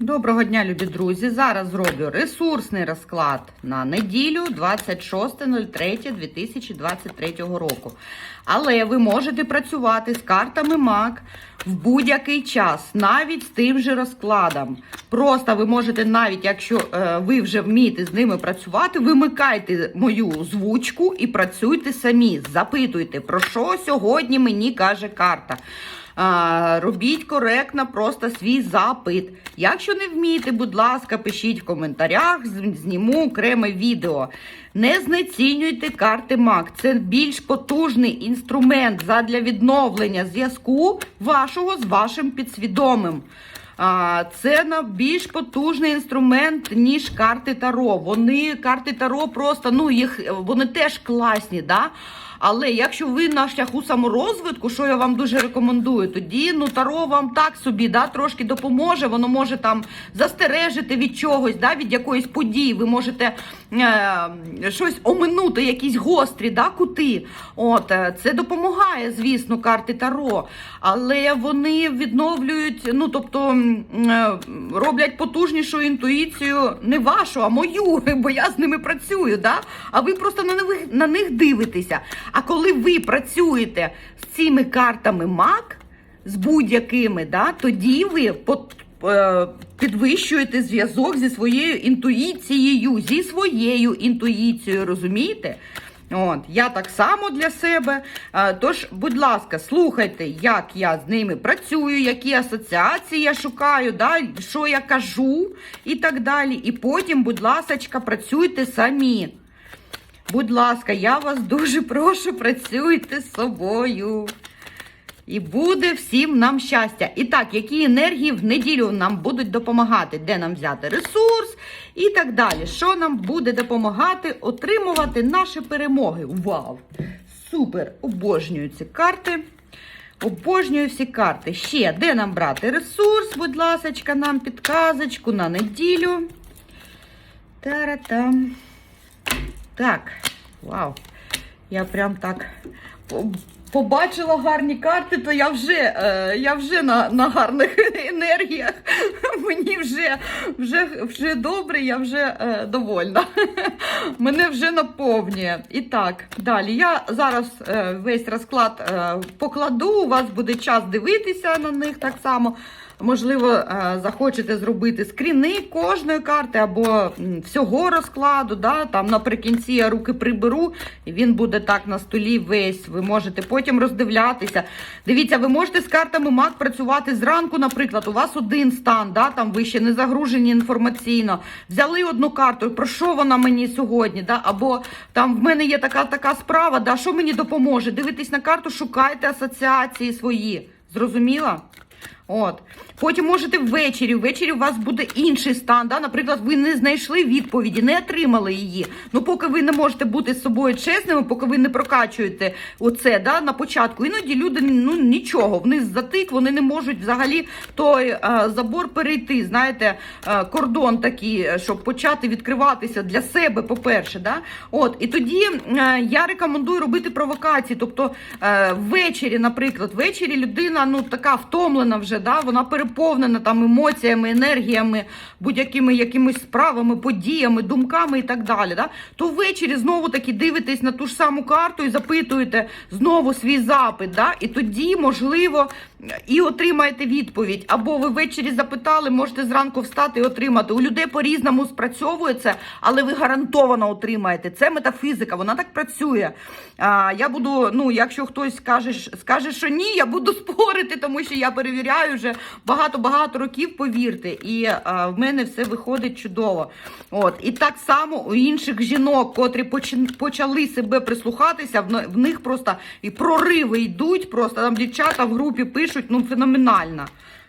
Доброго дня, любі друзі! Зараз зроблю ресурсний розклад на неділю 26.03.2023 року. Але ви можете працювати з картами MAC в будь-який час, навіть з тим же розкладом. Просто ви можете, навіть якщо е, ви вже вмієте з ними працювати, вимикайте мою звучку і працюйте самі. Запитуйте, про що сьогодні мені каже карта. Робіть коректно просто свій запит. Якщо не вмієте, будь ласка, пишіть в коментарях, зніму окреме відео. Не знецінюйте карти МАК. Це більш потужний інструмент задля відновлення зв'язку вашого з вашим підсвідомим. Це більш потужний інструмент, ніж карти Таро. Вони карти Таро просто ну їх вони теж класні, да? Але якщо ви на шляху саморозвитку, що я вам дуже рекомендую, тоді ну таро вам так собі да, трошки допоможе. Воно може там застережити від чогось, да, від якоїсь події. Ви можете е, щось оминути, якісь гострі да, кути. От е, це допомагає, звісно, карти таро, але вони відновлюють, ну тобто е, роблять потужнішу інтуїцію, не вашу, а мою, бо я з ними працюю. Да? А ви просто на них, на них дивитеся. А коли ви працюєте з цими картами МАК, з будь-якими, да, тоді ви е, підвищуєте зв'язок зі своєю інтуїцією, зі своєю інтуїцією, розумієте? От, я так само для себе. Е, Тож, будь ласка, слухайте, як я з ними працюю, які асоціації я шукаю, да, що я кажу і так далі. І потім, будь ласка, працюйте самі. Будь ласка, я вас дуже прошу, працюйте з собою. І буде всім нам щастя. І так, які енергії в неділю нам будуть допомагати, де нам взяти ресурс і так далі. Що нам буде допомагати отримувати наші перемоги? Вау! Супер! Обожнюю ці карти. Обожнюю всі карти. Ще де нам брати ресурс, будь ласка, нам підказочку на неділю. Та-ра-там. Так, вау. Я прям так побачила гарні карти, то я вже, е, я вже на, на гарних енергіях. Мені вже, вже, вже добре, я вже е, довольна. Мене вже наповнює. І так, далі. Я зараз е, весь розклад покладу. У вас буде час дивитися на них так само. Можливо, е, захочете зробити скріни кожної карти або всього розкладу. Да? Там наприкінці я руки приберу, і він буде так на столі весь. Ви можете потім роздивлятися. Дивіться, ви можете з картами МАК працювати зранку, наприклад, у вас один стан, да? там ви ще не загружені інформаційно. Взяли одну карту, про що вона мені сьогодні? Да? Або там в мене є така така справа, да? що мені допоможе? Дивитесь на карту, шукайте асоціації свої. Зрозуміла? От. Потім можете ввечері. Ввечері у вас буде інший стан. Да? Наприклад, ви не знайшли відповіді, не отримали її. Ну, поки ви не можете бути з собою чесними, поки ви не прокачуєте оце да, на початку. Іноді люди ну, нічого, вниз затик, вони не можуть взагалі той е, забор перейти. Знаєте, е, кордон такий, е, щоб почати відкриватися для себе, по-перше. Да? От, і тоді е, я рекомендую робити провокації. Тобто е, ввечері, наприклад, ввечері людина ну така втомлена вже, да? вона переповнена там емоціями, енергіями, будь-якими якимись справами, подіями, думками і так далі. Да? То ввечері знову таки дивитесь на ту ж саму карту і запитуєте знову свій запит. Да? І тоді, можливо, і отримаєте відповідь. Або ви ввечері запитали, можете зранку встати і отримати. У людей по-різному спрацьовує це, але ви гарантовано отримаєте. Це метафізика, вона так працює. А, я буду, ну, якщо хтось скаже, скаже, що ні, я буду спорити, тому що я перевіряю вже багато-багато років, повірте. І а, в мене все виходить чудово. От. І так само у інших жінок, котрі почали себе прислухатися, в них просто і прориви йдуть, просто там дівчата в групі пишуть, ну феноменально.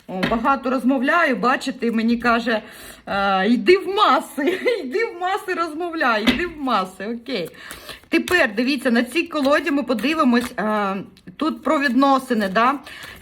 О, багато розмовляю, бачите, мені каже, е, йди в маси, йди в маси, розмовляй, йди в маси, окей. Тепер дивіться, на цій колоді ми подивимось е, тут про відносини. Да?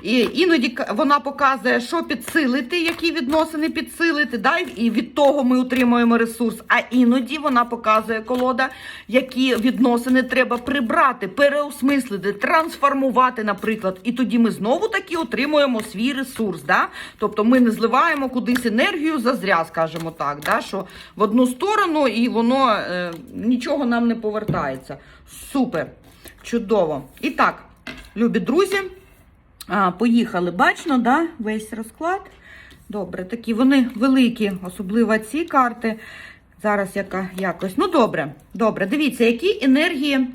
І іноді вона показує, що підсилити, які відносини підсилити, да? і від того ми отримуємо ресурс. А іноді вона показує колода, які відносини треба прибрати, переосмислити, трансформувати, наприклад. І тоді ми знову таки отримуємо свій ресурс. Да? Тобто ми не зливаємо кудись енергію зазря, скажімо так, да? що в одну сторону і воно е, нічого нам не повертається. Супер, чудово. І так, любі друзі, поїхали. Бачно, да? весь розклад. Добре, такі вони великі, особливо ці карти. Зараз яка якось. Ну, добре, добре. Дивіться, які енергії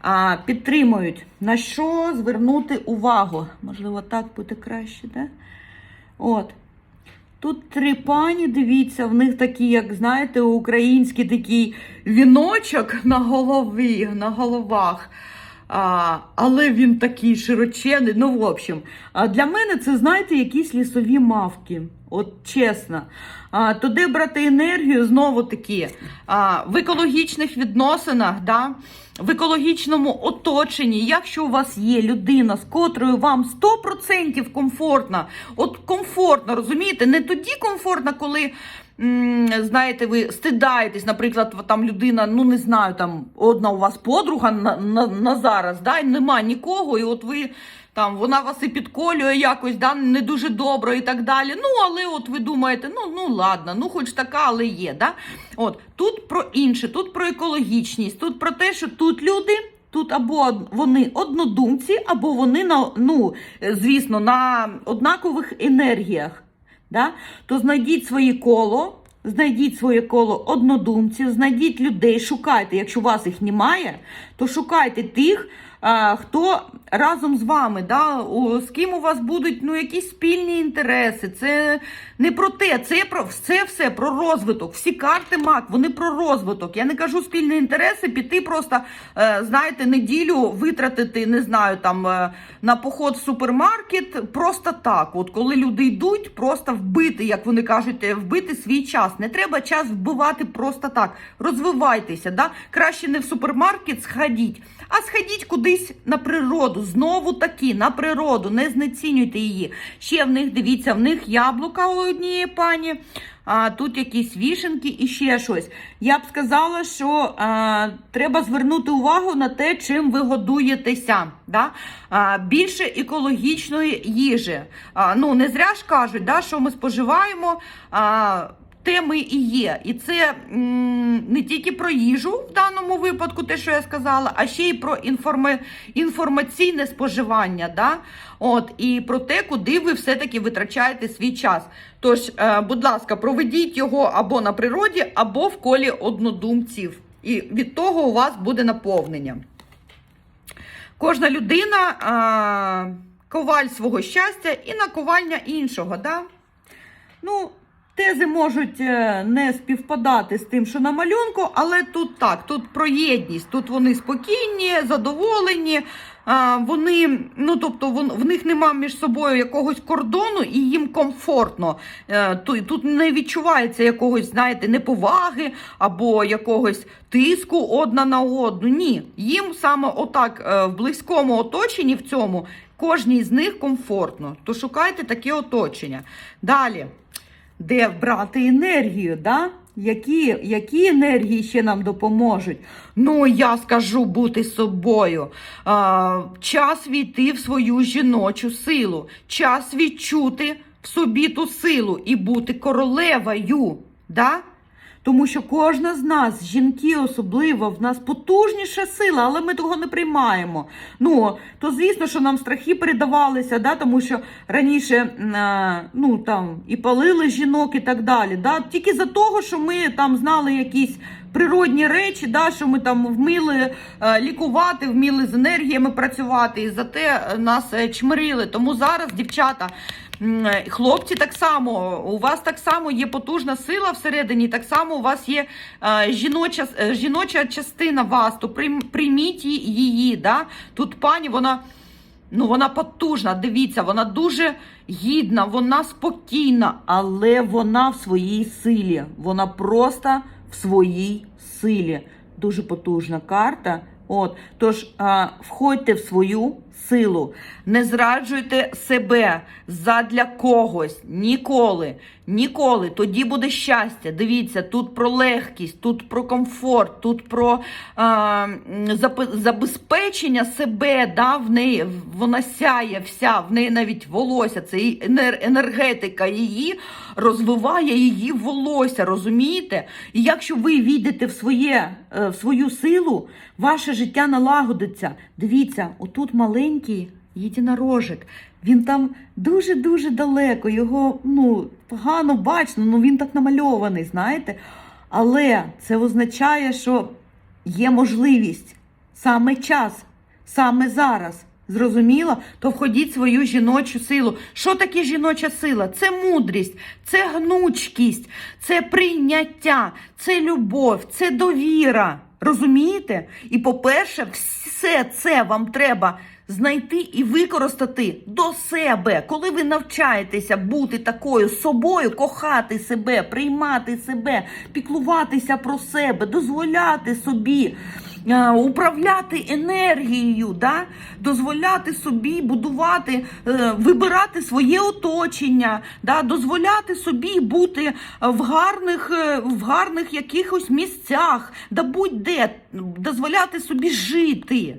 а, підтримують, на що звернути увагу. Можливо, так буде краще, да? От. Тут три пані, дивіться, в них такі, як знаєте, український такий віночок на голові, на головах. А, але він такий широчений. Ну, в общем, для мене це, знаєте, якісь лісові мавки. От чесно. А, то де брати енергію, знову таки, а, в екологічних відносинах, да, в екологічному оточенні, якщо у вас є людина, з котрою вам 100% комфортно, от комфортно, розумієте, не тоді комфортно, коли. Знаєте, ви стидаєтесь, наприклад, там людина, ну не знаю, там одна у вас подруга на, на, на зараз, да, нема нікого, і от ви там вона вас і підколює якось, да, не дуже добре і так далі. Ну, але от ви думаєте, ну ну ладно, ну хоч така, але є. Да? От тут про інше, тут про екологічність, тут про те, що тут люди. Тут або вони однодумці, або вони на ну, звісно, на однакових енергіях. Да? То знайдіть своє коло, знайдіть своє коло однодумців, знайдіть людей, шукайте. Якщо у вас їх немає, то шукайте тих, хто разом з вами, да? з ким у вас будуть ну, якісь спільні інтереси. Це не про те, це про це все про розвиток. Всі карти МАК, вони про розвиток. Я не кажу спільні інтереси, піти просто, е, знаєте, неділю витратити, не знаю, там е, на поход в супермаркет. Просто так. От коли люди йдуть, просто вбити, як вони кажуть, е, вбити свій час. Не треба час вбивати просто так. Розвивайтеся, да? краще не в супермаркет сходіть, а сходіть кудись на природу. Знову таки, на природу, не знецінюйте її. Ще в них, дивіться, в них яблука у однієї пані. А, тут якісь вішенки і ще щось. Я б сказала, що а, треба звернути увагу на те, чим ви годуєтеся. Да? А, більше екологічної їжі. А, ну, не зря ж кажуть, да, що ми споживаємо. А, те ми і є. І це не тільки про їжу в даному випадку, те, що я сказала, а ще й про інформаційне споживання. Да? От, і про те, куди ви все-таки витрачаєте свій час. Тож, е, будь ласка, проведіть його або на природі, або в колі однодумців. І від того у вас буде наповнення. Кожна людина а, коваль свого щастя і наковальня іншого. Да? Ну, тези можуть е, не співпадати з тим, що на малюнку, але тут так, тут про єдність. Тут вони спокійні, задоволені. Вони, ну тобто, в них нема між собою якогось кордону і їм комфортно. Е, тут, не відчувається якогось, знаєте, неповаги або якогось тиску одна на одну. Ні, їм саме отак е, в близькому оточенні в цьому кожній з них комфортно. То шукайте таке оточення. Далі де брати енергію, да? Які, які енергії ще нам допоможуть? Ну, я скажу бути собою. А, час війти в свою жіночу силу, час відчути в собі ту силу і бути королевою. Да? Тому що кожна з нас, жінки особливо, в нас потужніша сила, але ми того не приймаємо. Ну, то звісно, що нам страхи передавалися, да, тому що раніше е, ну, там, і палили жінок і так далі. Да, Тільки за того, що ми там знали якісь природні речі, да, що ми там вміли е, лікувати, вміли з енергіями працювати, і за те нас е, чмирили. Тому зараз, дівчата. Е, Хлопці, так само, у вас так само є потужна сила всередині, так само у вас є жіноча, жіноча частина вас, то прийміть її. да? Тут пані, вона, ну, вона потужна, дивіться, вона дуже гідна, вона спокійна, але вона в своїй силі. Вона просто своїй силі. Дуже потужна карта. От, тож а, входьте в свою силу, не зраджуйте себе задля когось ніколи, ніколи. Тоді буде щастя. Дивіться, тут про легкість, тут про комфорт, тут про а, забезпечення себе. Да, в неї вона сяє вся, в неї навіть волосся, це енергетика її розвиває її волосся, розумієте? І якщо ви війдете в, своє, е, в свою силу, ваше життя налагодиться. Дивіться, отут маленький єдинорожик. Він там дуже-дуже далеко, його ну, погано бачно, ну він так намальований, знаєте? Але це означає, що є можливість саме час, саме зараз. Зрозуміло? То входіть в свою жіночу силу. Що таке жіноча сила? Це мудрість, це гнучкість, це прийняття, це любов, це довіра. Розумієте? І, по-перше, все це вам треба знайти і використати до себе. Коли ви навчаєтеся бути такою собою, кохати себе, приймати себе, піклуватися про себе, дозволяти собі. е, Управляти енергією, да? дозволяти собі будувати, е, вибирати своє оточення, да? дозволяти собі бути е, в гарних, в гарних якихось місцях, да будь-де, дозволяти собі жити.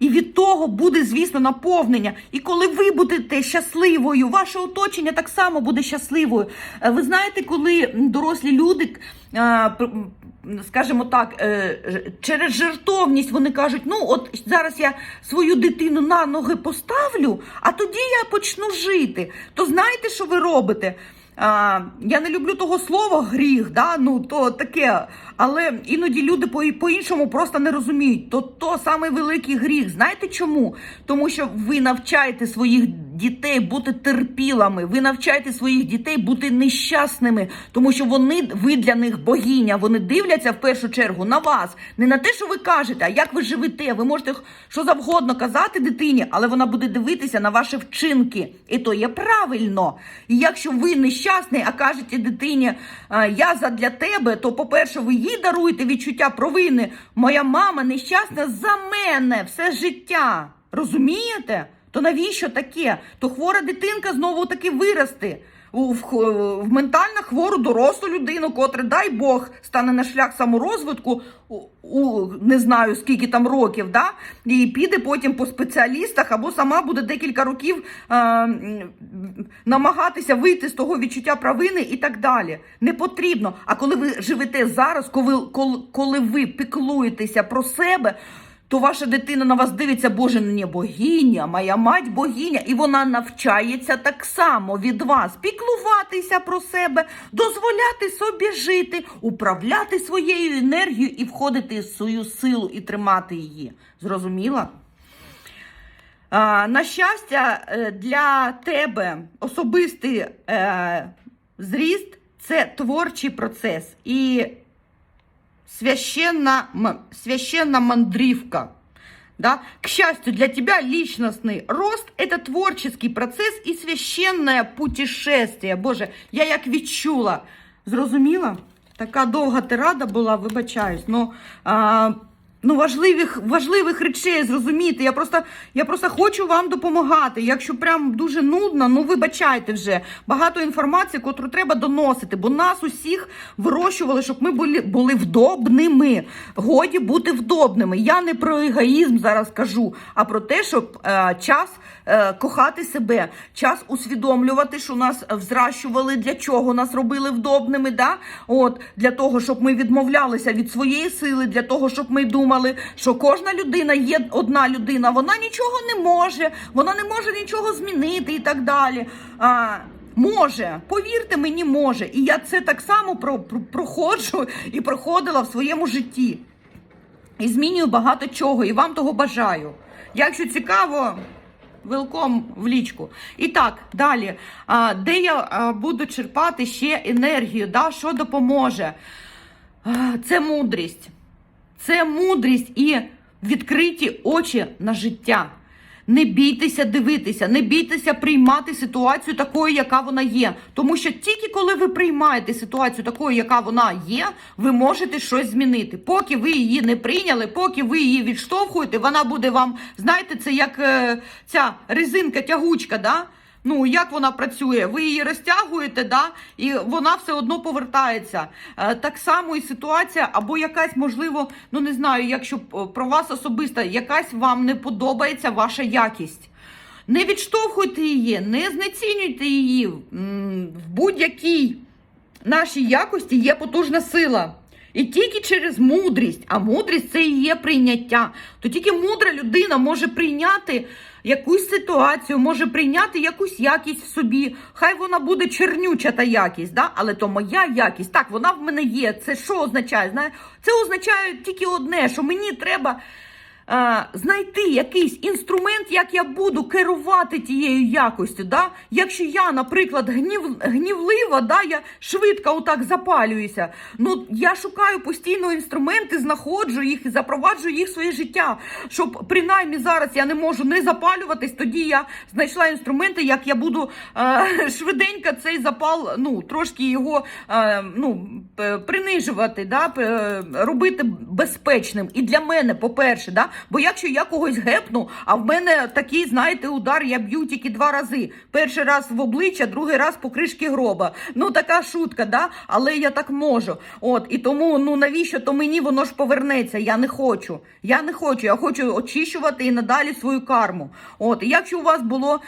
І від того буде, звісно, наповнення. І коли ви будете щасливою, ваше оточення так само буде щасливою. Е, Ви знаєте, коли дорослі люди, е, скажімо так, е, через жертовність вони кажуть: ну, от зараз я свою дитину на ноги поставлю, а тоді я почну жити. То знаєте, що ви робите? Я не люблю того слова гріх, да? ну то таке. Але іноді люди по- по-іншому просто не розуміють. То то самий великий гріх. Знаєте чому? Тому що ви навчаєте своїх дітей бути терпілами, ви навчаєте своїх дітей бути нещасними, тому що вони ви для них богиня. Вони дивляться в першу чергу на вас, не на те, що ви кажете, а як ви живете. Ви можете що завгодно казати дитині, але вона буде дивитися на ваші вчинки. І то є правильно. І якщо ви нещасний, а кажете дитині, я задля тебе, то, по-перше, ви їй даруєте відчуття провини. Моя мама нещасна за мене все життя. Розумієте? То навіщо таке? То хвора дитинка знову таки виросте. В, в ментально хвору дорослу людину, котра, дай Бог, стане на шлях саморозвитку у, у не знаю скільки там років, да? і піде потім по спеціалістах, або сама буде декілька років е, намагатися вийти з того відчуття провини і так далі. Не потрібно. А коли ви живете зараз, коли, коли, коли ви піклуєтеся про себе, то ваша дитина на вас дивиться, Боже, не богиня, моя мать богиня, і вона навчається так само від вас піклуватися про себе, дозволяти собі жити, управляти своєю енергією і входити в свою силу і тримати її. Зрозуміла? На щастя, е, для тебе особистий е, зріст це творчий процес і священна, м- священна мандрівка. Да? К счастью, для тебя личностный рост – это творческий процес і священне путешествие. Боже, я як відчула. Зрозуміла? Така довга тирада була, вибачаюсь. Ну, а, ну важливих, важливих речей зрозуміти. Я просто, я просто хочу вам допомагати. Якщо прям дуже нудно, ну вибачайте вже. Багато інформації, котру треба доносити, бо нас усіх вирощували, щоб ми були, були вдобними. Годі бути вдобними. Я не про егоїзм зараз кажу, а про те, щоб е, час кохати себе, час усвідомлювати, що нас взращували, для чого нас робили вдобними. Да? От, для того, щоб ми відмовлялися від своєї сили, для того, щоб ми думали, що кожна людина є одна людина, вона нічого не може, вона не може нічого змінити і так далі. А, Може, повірте мені, може. І я це так само про, про, проходжу і проходила в своєму житті. І змінюю багато чого, і вам того бажаю. Якщо цікаво, велком в лічку. І так, далі. Де я буду черпати ще енергію? Да? Що допоможе? Це мудрість. Це мудрість і відкриті очі на життя. Не бійтеся дивитися, не бійтеся приймати ситуацію такою, яка вона є. Тому що тільки коли ви приймаєте ситуацію такою, яка вона є, ви можете щось змінити. Поки ви її не прийняли, поки ви її відштовхуєте, вона буде вам, знаєте, це як е, ця резинка тягучка, да? Ну, як вона працює? Ви її розтягуєте, да? і вона все одно повертається. Е, так само і ситуація, або якась, можливо, ну не знаю, якщо е, про вас особисто, якась вам не подобається ваша якість. Не відштовхуйте її, не знецінюйте її. В будь-якій нашій якості є потужна сила. І тільки через мудрість, а мудрість це і є прийняття. То тільки мудра людина може прийняти якусь ситуацію, може прийняти якусь якість в собі. Хай вона буде чернюча та якість, да? але то моя якість. Так, вона в мене є. Це що означає? Знає? Це означає тільки одне, що мені треба е, знайти якийсь інструмент, як я буду керувати тією якостю. Да? Якщо я, наприклад, гнів, гнівлива, да, я швидко отак запалююся. Ну я шукаю постійно інструменти, знаходжу їх і запроваджу їх в своє життя. Щоб принаймні зараз я не можу не запалюватись, тоді я знайшла інструменти, як я буду е, швиденько цей запал, ну трошки його е, ну, принижувати, да, робити безпечним. І для мене, по-перше, да, бо якщо я когось гепну, а в мене такий, знаєте, удар я б'ю тільки два рази. Перший раз в обличчя, другий раз по кришки гроба. Ну така шутка, да? але я так можу. От і тому ну навіщо то мені воно ж повернеться? Я не хочу. Я не хочу. Я хочу очищувати і надалі свою карму. От і якщо у вас було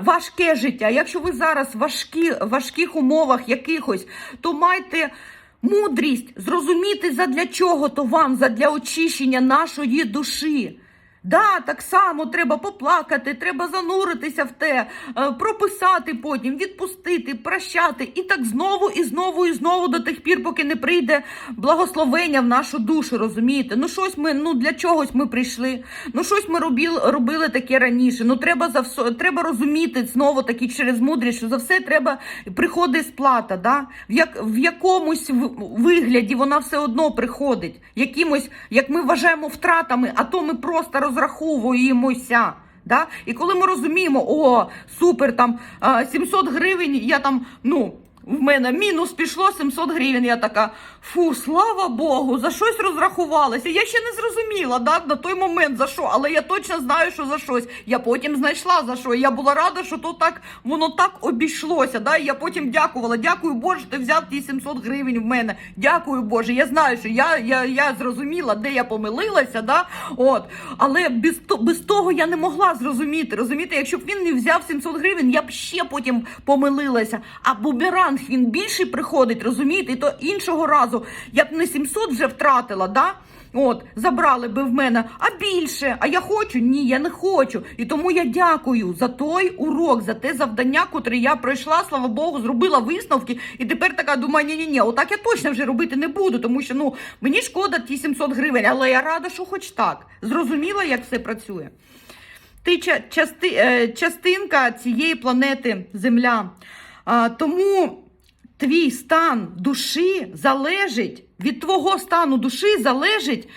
важке життя, якщо ви зараз важкі, важких умовах якихось, то майте. Мудрість зрозуміти, задля чого то вам, задля очищення нашої душі. Да, так само треба поплакати, треба зануритися в те, е, прописати потім, відпустити, прощати, і так знову, і знову, і знову до тих пір, поки не прийде благословення в нашу душу, розумієте? Ну щось ми, ну для чогось ми прийшли, ну щось ми робили, робили таке раніше. Ну треба за все, треба розуміти знову таки через мудрість, що за все треба приходить сплата. Да? В, як, в якомусь вигляді вона все одно приходить. Якимось, як ми вважаємо втратами, а то ми просто розраховуємося. Да? І коли ми розуміємо, о, супер, там а, 700 гривень, я там, ну, в мене мінус пішло 700 гривень. Я така, фу, слава Богу, за щось розрахувалася. Я ще не зрозуміла да, на той момент за що, але я точно знаю, що за щось. Я потім знайшла за що. Я була рада, що то так воно так обійшлося. Да? І я потім дякувала. Дякую Боже, ти взяв ті 700 гривень в мене. Дякую Боже. Я знаю, що я, я, я зрозуміла, де я помилилася. Да? От. Але без, без того я не могла зрозуміти. Розумієте, якщо б він не взяв 700 гривень, я б ще потім помилилася. А бумеранг він більший приходить, розумієте? І то іншого разу я б не 700 вже втратила, да? От, забрали би в мене, а більше. А я хочу? Ні, я не хочу. І тому я дякую за той урок, за те завдання, котре я пройшла, слава Богу, зробила висновки. І тепер така думаю, ні, ні, ні, отак я точно вже робити не буду, тому що ну мені шкода ті 700 гривень, але я рада, що хоч так. Зрозуміла, як все працює. Ти ча- части, е, частинка цієї планети Земля. А, тому твій стан душі залежить, від твого стану душі залежить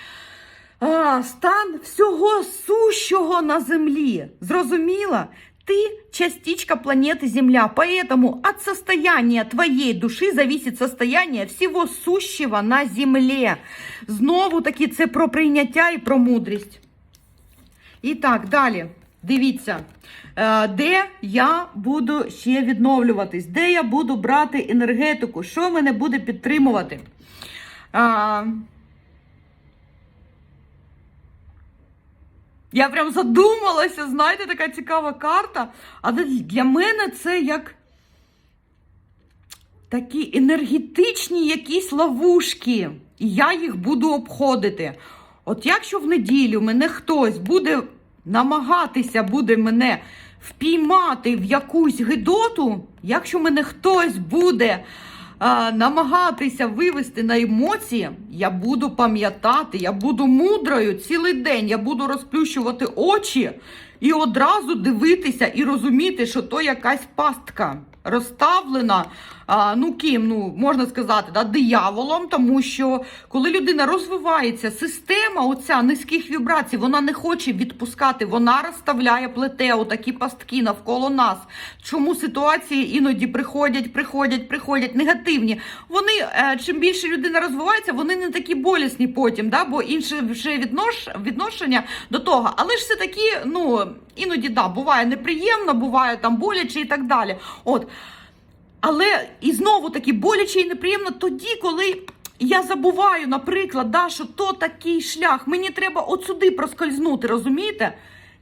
а, стан всього сущого на землі. Зрозуміла? Ты частичка планеты Земля, поэтому от состояния твоей души зависит состояние всего сущего на земле. Знову таки це про прийняття і про мудрість. І так, далі. Дивіться, е, де я буду ще відновлюватись, де я буду брати енергетику, що мене буде підтримувати. Я прям задумалася, знаєте, така цікава карта. Але для мене це як такі енергетичні якісь ловушки. І я їх буду обходити. От якщо в неділю мене хтось буде намагатися буде мене впіймати в якусь гидоту, якщо мене хтось буде а, намагатися вивести на емоції, я буду пам'ятати, я буду мудрою цілий день, я буду розплющувати очі і одразу дивитися і розуміти, що то якась пастка розставлена ну ким, ну можна сказати, да, дияволом, тому що коли людина розвивається, система оця низьких вібрацій, вона не хоче відпускати, вона розставляє плете, отакі пастки навколо нас. Чому ситуації іноді приходять, приходять, приходять негативні? Вони е, чим більше людина розвивається, вони не такі болісні потім, да, бо інше вже віднош, відношення до того. Але ж все таки, ну іноді да, буває неприємно, буває там боляче і так далі. От. Але і знову таки боляче і неприємно тоді, коли я забуваю, наприклад, да, що то такий шлях. Мені треба от сюди проскользнути, розумієте?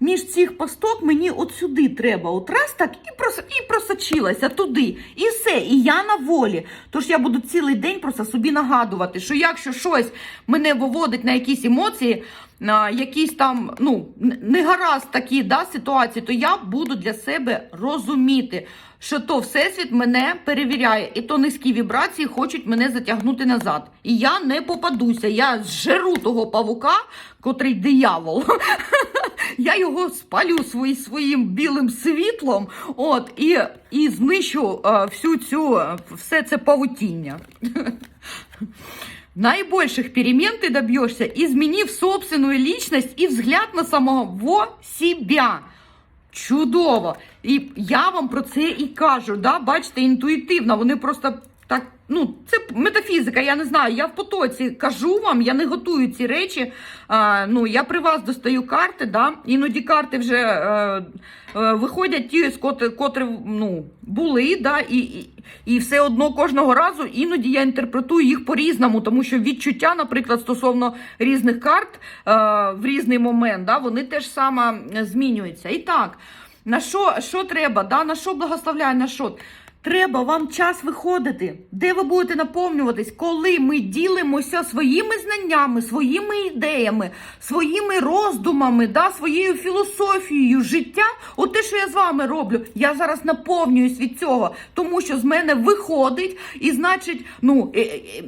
Між цих пасток мені от сюди треба. От раз так і прос, і просочилася туди. І все. І я на волі. Тож я буду цілий день просто собі нагадувати, що якщо щось мене виводить на якісь емоції, на якісь там ну негаразд такі да, ситуації, то я буду для себе розуміти, що то всесвіт мене перевіряє, і то низькі вібрації хочуть мене затягнути назад. І я не попадуся. Я зжеру того павука, котрий диявол. Я його спалю свої, своїм білим світлом, от і, і знищу е, всю цю е, все це павутіння. Наибольших перемен ты добьешься, изменив собственную личность и взгляд на самого себя. Чудово! І я вам про це і кажу. Да? Бачите, інтуїтивно, вони просто так. Ну, це метафізика, я не знаю. Я в потоці кажу вам, я не готую ці речі. А, ну, я при вас достаю карти, да? іноді карти вже е, е, виходять ті, з котрі, котрі ну, були, да? і, і, і все одно кожного разу іноді я інтерпретую їх по-різному, тому що відчуття, наприклад, стосовно різних карт е, в різний момент, да? вони теж саме змінюються. І так, на що, що треба, да? на що благословляє, на що? Треба вам час виходити, де ви будете наповнюватись, коли ми ділимося своїми знаннями, своїми ідеями, своїми роздумами, да, своєю філософією життя. От те, що я з вами роблю, я зараз наповнююсь від цього, тому що з мене виходить, і значить, ну е- е-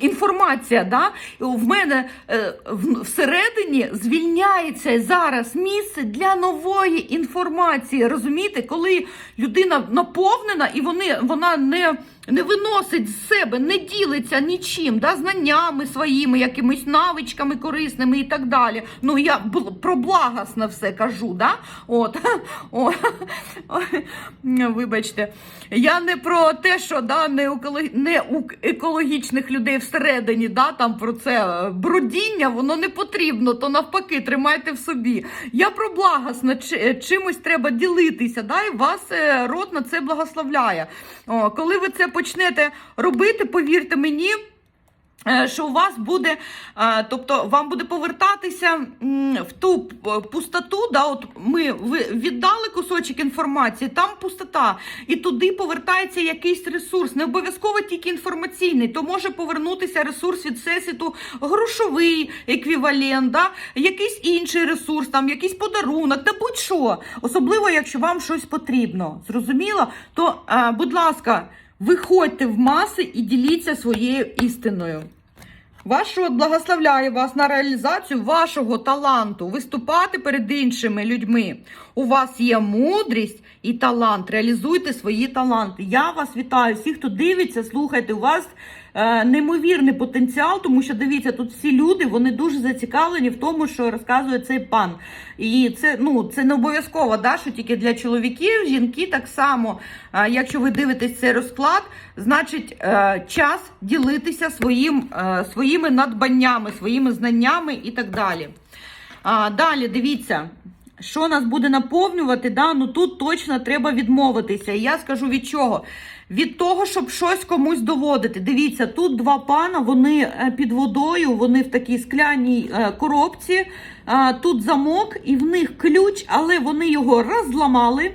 інформація, да, в мене е, всередині звільняється зараз місце для нової інформації. Розумієте, коли людина наповнена і вони, вона не, не виносить з себе, не ділиться нічим, да, знаннями своїми, якимись навичками корисними і так далі. Ну, я про благосне все кажу, да? От. О, вибачте, я не про те, що да, не, не у екологічних людей всередині, да, там про це е, брудіння, воно не потрібно, то навпаки, тримайте в собі. Я про благосне, е, чимось треба ділитися, да, і вас е, рот на це благословляє. О, коли ви це почнете робити, повірте мені. е, Що у вас буде, е, тобто вам буде повертатися в ту пустоту, да, от ми віддали кусочок інформації, там пустота, і туди повертається якийсь ресурс, не обов'язково тільки інформаційний, то може повернутися ресурс від всесвіту, грошовий еквівалент, да, якийсь інший ресурс, там якийсь подарунок, та будь-що, особливо, якщо вам щось потрібно. Зрозуміло? То, е, будь ласка, виходьте в маси і діліться своєю істиною. Ваш род благословляє вас на реалізацію вашого таланту, виступати перед іншими людьми. У вас є мудрість і талант. Реалізуйте свої таланти. Я вас вітаю. Всі, хто дивиться, слухайте, у вас неймовірний потенціал, тому що дивіться, тут всі люди вони дуже зацікавлені в тому, що розказує цей пан. І це ну це не обов'язково, да, що тільки для чоловіків, жінки так само. Е, якщо ви дивитесь цей розклад, значить е, час ділитися своїм, е, своїми надбаннями, своїми знаннями і так далі. Далі дивіться. Що нас буде наповнювати, да? ну тут точно треба відмовитися. І я скажу від чого? Від того, щоб щось комусь доводити. Дивіться, тут два пана, вони е, під водою, вони в такій скляній е, коробці. Тут замок і в них ключ, але вони його розламали.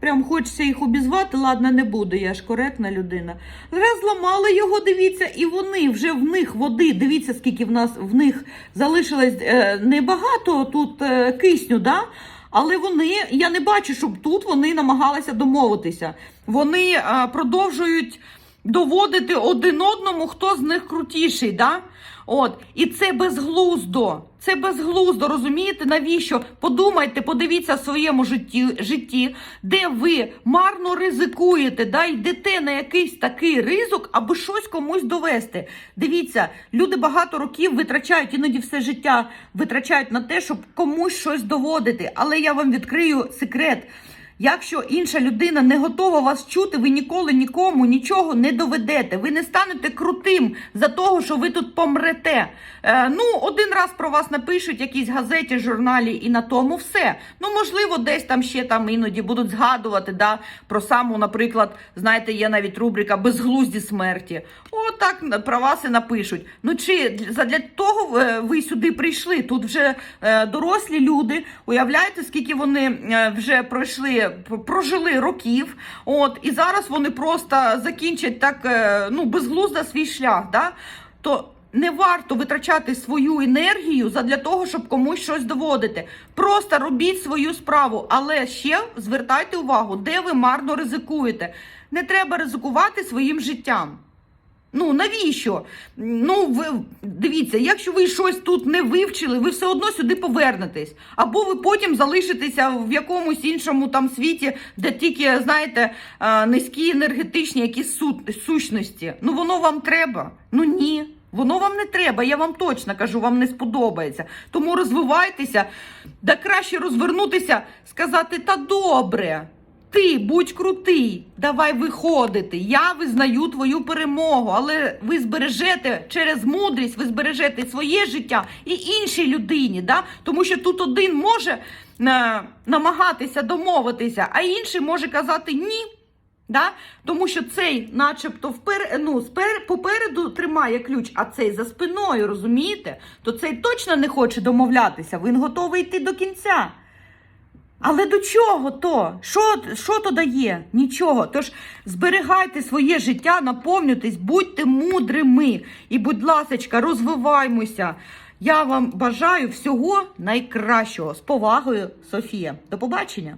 Прям хочеться їх обізвати, ладно, не буду, я ж коректна людина. Розламали його, дивіться, і вони вже в них води. Дивіться, скільки в нас в них залишилось е, небагато тут е, кисню, да? але вони, я не бачу, щоб тут вони намагалися домовитися. Вони е, продовжують доводити один одному, хто з них крутіший. Да? От, і це безглуздо. Це безглуздо, розумієте, навіщо? Подумайте, подивіться в своєму житті, житті, де ви марно ризикуєте, да, йдете на якийсь такий ризик, аби щось комусь довести. Дивіться, люди багато років витрачають, іноді все життя витрачають на те, щоб комусь щось доводити. Але я вам відкрию секрет. Якщо інша людина не готова вас чути, ви ніколи нікому нічого не доведете. Ви не станете крутим за того, що ви тут помрете. Е, ну, один раз про вас напишуть в якійсь газеті, журналі, і на тому все. Ну, можливо, десь там ще там іноді будуть згадувати да, про саму, наприклад, знаєте, є навіть рубрика Безглузді смерті. Отак про вас і напишуть. Ну чи задля того е, ви сюди прийшли? Тут вже е, дорослі люди. Уявляєте, скільки вони е, вже пройшли, прожили років. От і зараз вони просто закінчать так ну безглуздо свій шлях. Да? То не варто витрачати свою енергію задля того, щоб комусь щось доводити. Просто робіть свою справу, але ще звертайте увагу, де ви марно ризикуєте. Не треба ризикувати своїм життям. Ну навіщо? Ну ви дивіться, якщо ви щось тут не вивчили, ви все одно сюди повернетесь. Або ви потім залишитеся в якомусь іншому там світі, де тільки знаєте низькі енергетичні якісь су- сущності. Ну воно вам треба? Ну ні. Воно вам не треба, я вам точно кажу, вам не сподобається. Тому розвивайтеся, да краще розвернутися, сказати, та добре. Ти будь крутий, давай виходити. Я визнаю твою перемогу, але ви збережете через мудрість, ви збережете своє життя і іншій людині. Да? Тому що тут один може е, намагатися домовитися, а інший може казати ні. Да? Тому що цей, начебто, впер... ну, спер... попереду тримає ключ, а цей за спиною, розумієте? То цей точно не хоче домовлятися, він готовий йти до кінця. Але до чого то? Що, що то дає? Нічого. Тож зберігайте своє життя, наповнюйтесь, будьте мудрими і, будь ласочка, розвиваймося. Я вам бажаю всього найкращого. З повагою, Софія. До побачення!